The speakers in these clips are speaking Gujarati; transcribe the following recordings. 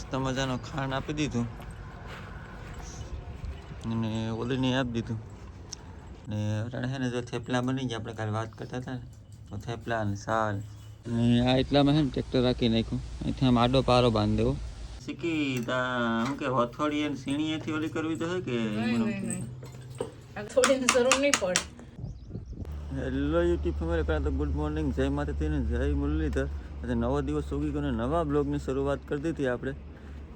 મસ્ત મજાનું ખાંડ આપી દીધું. અને ઓલીને આપી દીધું. ને અટાણે છે ને જો થેપલા બની ગયા આપણે કાલે વાત કરતા હતા ને તો થેપલા અને સાલ. અને આ એટલામાં છે ને ટ્રેક્ટર રાખી નાખ્યું. અહીંથી આમ આડો પારો બાંધી દેવો શીખી શું કે હથોડી અને સીણીએથી ઓલી કરવી તો હોય કે થોડીની જરૂર નહીં પડે. હેલો યુટ્યુબ ફેમિલી પહેલાં તો ગુડ મોર્નિંગ. જય માતાજી જય મુરલીધર. આજે નવો દિવસ ઉગી ગયો નવા બ્લોગની શરૂઆત કરી દીધી આપણે.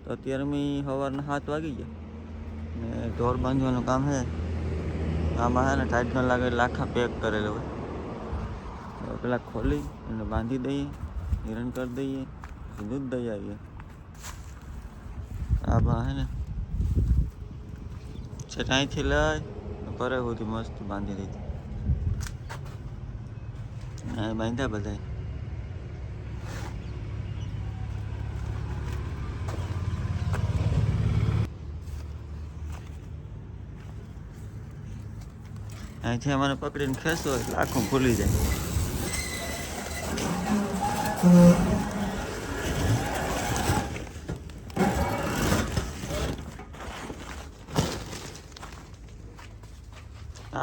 તો અત્યારે મેં સવારના સાત વાગી ગયા. ને ઢોર બાંધવાનું કામ છે આમાં છે ને ટાઈટ ન લાગે આખા પેક કરેલો હોય. પેલા ખોલી અને બાંધી દઈએ, હિરણ કરી દઈએ દૂધ દઈ આવીએ. આમાં છે ને છે અહીંથી લઈ પરે સુધી મસ્ત બાંધી દીધી બાંધ્યા બધા અહીંથી અમારે પકડીને ખેંચો એટલે આખું ભૂલી જાય.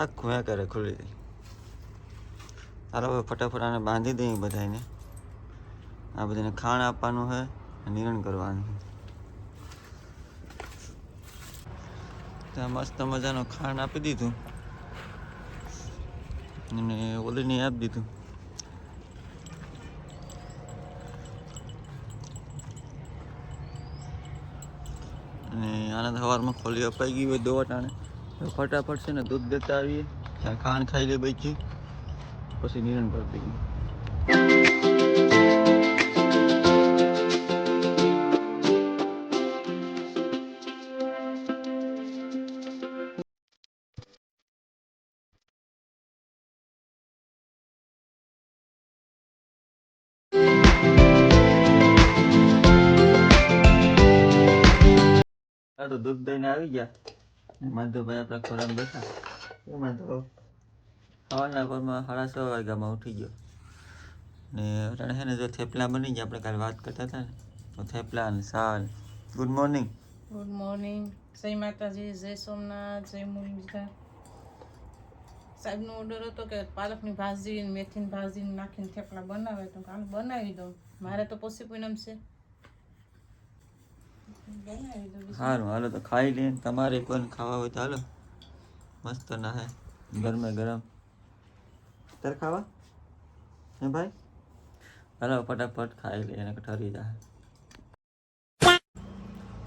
આખું એ કરે ખુલી જાય હાલો હવે ફટાફટ આને બાંધી દઈએ બધાને આ બધાને ખાણ આપવાનું છે નિરણ કરવાનું છે. ત્યાં મસ્ત મજાનું ખાણ આપી દીધું. અને ઓલીને આપી દીધું. અને આનંદ સવારમાં ખોલી અપાઈ ગઈ હોય દોવા ટાણે ફટાફટ છે ને દૂધ દેતા આવીએ. ત્યાં ખાણ ખાઈ લે બચી પછી નિરણ કરી દઈએ. આ તો દૂધ દઈને આવી ગયા. માધવભાઈ આપણા ખોરાક બેઠા. એ માધવ? સવારના પરમાં સાડા છ વાગ્યામાં ઉઠી ગયો. ને અટાણે છે ને જો થેપલા બની ગયા આપણે કાલે વાત કરતા હતા ને. તો થેપલા અને સાલ. ગુડ મોર્નિંગ ગુડ મોર્નિંગ જય માતાજી જય સોમનાથ જય મુરલીધા સાહેબનો ઓર્ડર હતો કે પાલકની ભાજી મેથીની ભાજી ને નાખીને થેપલા બનાવે. તો કાલ બનાવી દઉં. મારે તો પોસી એમ છે. સારું હાલો તો ખાઈ લે. તમારે પણ ખાવા હોય તો હાલો. મસ્ત ના હે ગરમે ગરમ. તારે ખાવા? હે ભાઈ? હાલો, ફટાફટ ખાઈ લઈએ એને ઠરી જાય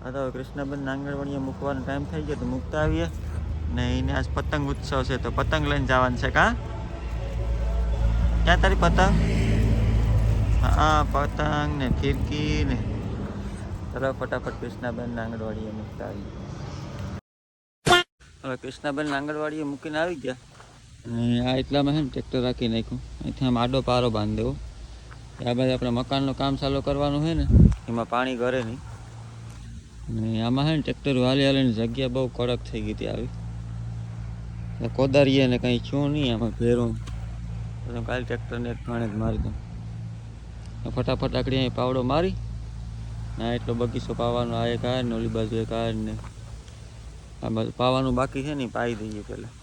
હા, તો કૃષ્ણબેન આંગણવાડીએ મૂકવાનો ટાઈમ થઈ ગયો, તો મૂકતા આવીએ. ને એને આજ પતંગ ઉત્સવ છે, તો પતંગ લઈને જવાનું છે, કા? ક્યાં તારી પતંગ? હા, પતંગ ને ફિરકી ને ચલો ફટાફટ કૃષ્ણાબેન આંગણવાડીએ મૂકતા આવી હવે કૃષ્ણાબેન આંગણવાડીએ મૂકીને આવી ગયા? અને આ એટલામાં છે ને ટ્રેક્ટર રાખી નાખ્યું. અહીંથી આમ આડો પારો બાંધી દેવો આ બાદ આપણે મકાનનું કામ ચાલુ કરવાનું હોય ને. એમાં પાણી ઘરે નહીં. અને આમાં છે ને ટ્રેક્ટર હાલી હાલીની જગ્યા બહુ કડક થઈ ગઈ હતી આવી. કોદારીએ ને કંઈ છું નહીં આમાં ભેરું. કાલે ટ્રેક્ટરને એક ઘણે જ મારી દઉં. ફટાફટ આકડી અહીં પાવડો મારી. ના એટલો બગીચો પાવાનો, આ એક આ ને ઓલી બાજુ એક આ ને. આ બાજુ પાવાનું બાકી છે ને પાઈ દઈએ પહેલાં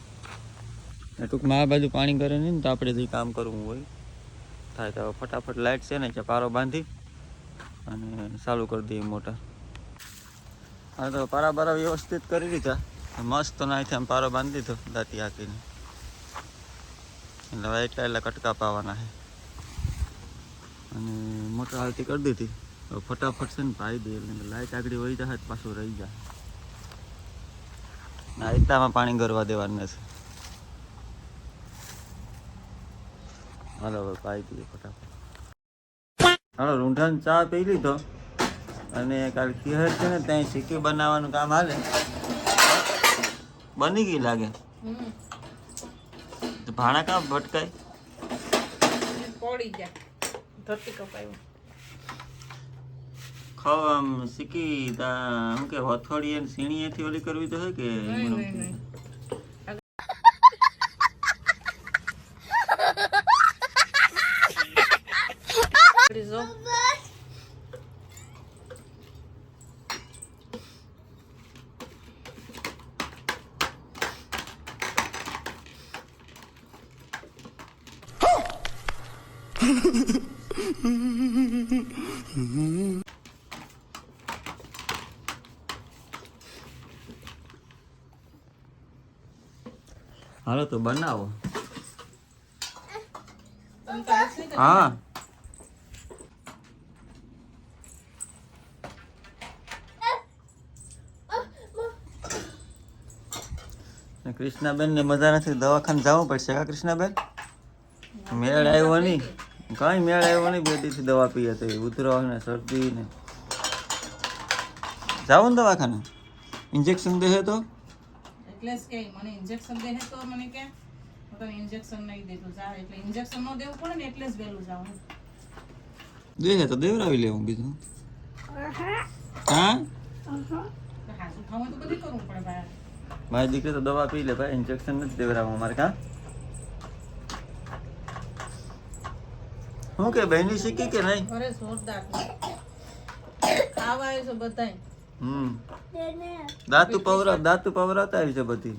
ટૂંકમાં આ બાજુ પાણી કરે નહીં ને, તો આપણે જે કામ કરવું હોય, થાય તો ફટાફટ લાઇટ છે ને જે પારો બાંધી અને ચાલુ કરી દઈએ મોટર. હા તો પારા બારા વ્યવસ્થિત કરી દીધા. મસ્ત નાથી આમ પારો બાંધી દીધો, દાંતી હાકીને. એટલે એટલા એટલા કટકા પાવાના છે. અને મોટર હાલતી કરી દીધી. ફટાફટ છે ને પાઈ દે, એટલે લાઈટ આગળ વહી જાય પાછું રહી જાય ના એટલામાં પાણી ગરવા દેવાનું નથી હાલો પાઈ દઈએ ફટાફટ. હાલો, રૂંઢાને ચા પી લીધો. અને કાલ ખીહર છે ને, ત્યાં સિક્કી બનાવવાનું કામ હાલે. બની ગઈ લાગે? ભાણા કામ ભટકાય? પડી જાય. ધરતી કપાયું ખમ શીખી તા હું કે હથોડી અને સીણીએથી ઓલી કરવી તો હોય કે Mm-hmm. હાલો તો બનાવો. હા. કૃષ્ણાબેન ને મજા નથી, દવાખાને જવું પડશે, હા કૃષ્ણાબેન? મેળ આવ્યો નહીં. કઈ મેળ આવ્યો નહીં, બે દવા પીએ તો ઉતરો ને શરદી ને. જાઓ ને દવાખાને. ઇન્જેક્શન દે તો. એટલે કે મને ઇન્જેક્શન દે તો મને કે હું તને ઇન્જેક્શન નહીં દેતું જા. એટલે ઇન્જેક્શન ન દેવું પડે ને એટલે જ વહેલું જાઉં. દે તો દેવરાવી લેવું બીજું. હા તો ખાવું તો બધું કરવું પડે ભાઈ મારી દીકરી તો દવા પી લે ભાઈ ઇન્જેક્શન નથી દેવરાવું અમારે કા હું કે બહેની શીખી કે નહીં? અરે જોરદાર. ખાવા આવ્યો છે બધાય. હમ દાંતુ પવરા દાંતુ પવરાતા આવી છે બધી.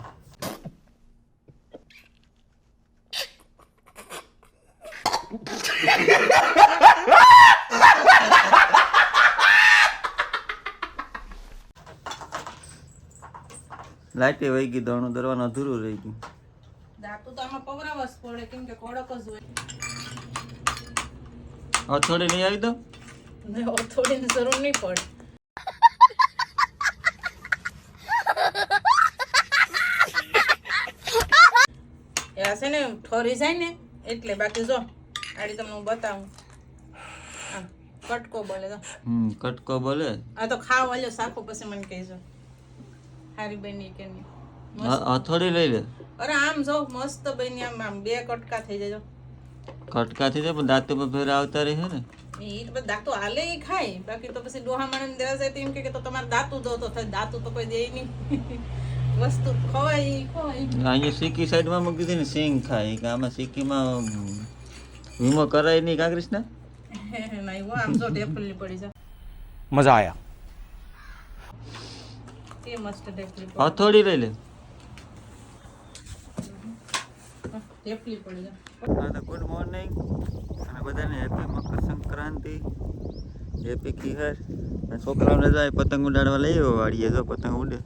લાઈટે વહી ગઈ દોણું દરવાનું અધૂરું રહી ગયું. દાંતું તો આમાં પવરાવા પડે કેમ કે કડક જ હોય. હવે થોડી નહીં આવી દો ને થોડીની જરૂર નહીં પડે એ છે ને ઠરી જાય ને એટલે બાકી જો આડી તમને હું બતાવું. કટકો બોલે તો. હમ કટકો બોલે? આ તો ખાવ વાલ્યો સાખો પછી મને કહેજો. હારી બની કે નહીં? હથોડી લઈ લે. અરે આમ જો મસ્ત બની આમ આમ બે કટકા થઈ જજો કટકા થઈ જાય પણ દાંતો પર ફેર આવતા રહે ને. ઈ તો દાંતો હાલે ઈ ખાય. બાકી તો પછી ડોહા માણસ દેવા જાય એમ કે કે તો તમારે દાંતું દો તો થાય. દાંતું તો કોઈ દે નહીં. વસ્તુ ખવાય ખવાય અહીંયા સિક્કી સાઈડમાં મૂકી દીધી ને સિંગ ખાય. કે આમાં સિક્કીમાં વીમો કરાય નહીં કાંગ્રેસ ના મજા આયા. હથોડી લઈ લે. ડેપલી પડી ગુડ મોર્નિંગ અને બધાને હેપી મકર સંક્રાંતિ. હેપી કિહર છોકરાઓને જાય પતંગ ઉડાડવા લઈ આવ્યો વાળીએ પતંગ ઉડે.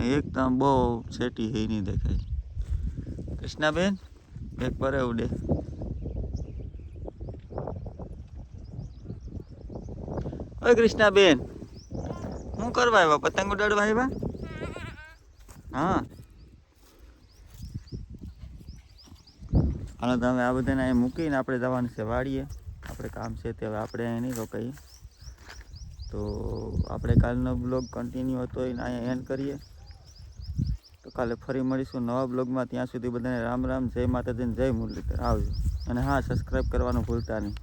એક તો આમ બહુ છેટી હઈ નહીં દેખાય. કૃષ્ણાબેન, એક પરે ઉડે. ઓય કૃષ્ણાબેન શું કરવા આવ્યા? પતંગ ઉડાડવા આવ્યા? હા. હાલો તો હવે આ બધાને અહીં મૂકીને આપણે જવાનું છે વાડીએ. આપણે કામ છે તે હવે આપણે અહીં નહીં રોકાઈએ. તો આપણે કાલનો બ્લોગ કન્ટિન્યુ હતો એને અહીંયા એન્ડ કરીએ. તો કાલે ફરી મળીશું નવા બ્લોગમાં. ત્યાં સુધી બધાને રામ રામ, જય માતાજી જય મુરલીધર. આવજો. અને હા સબસ્ક્રાઈબ કરવાનું ભૂલતા નહીં.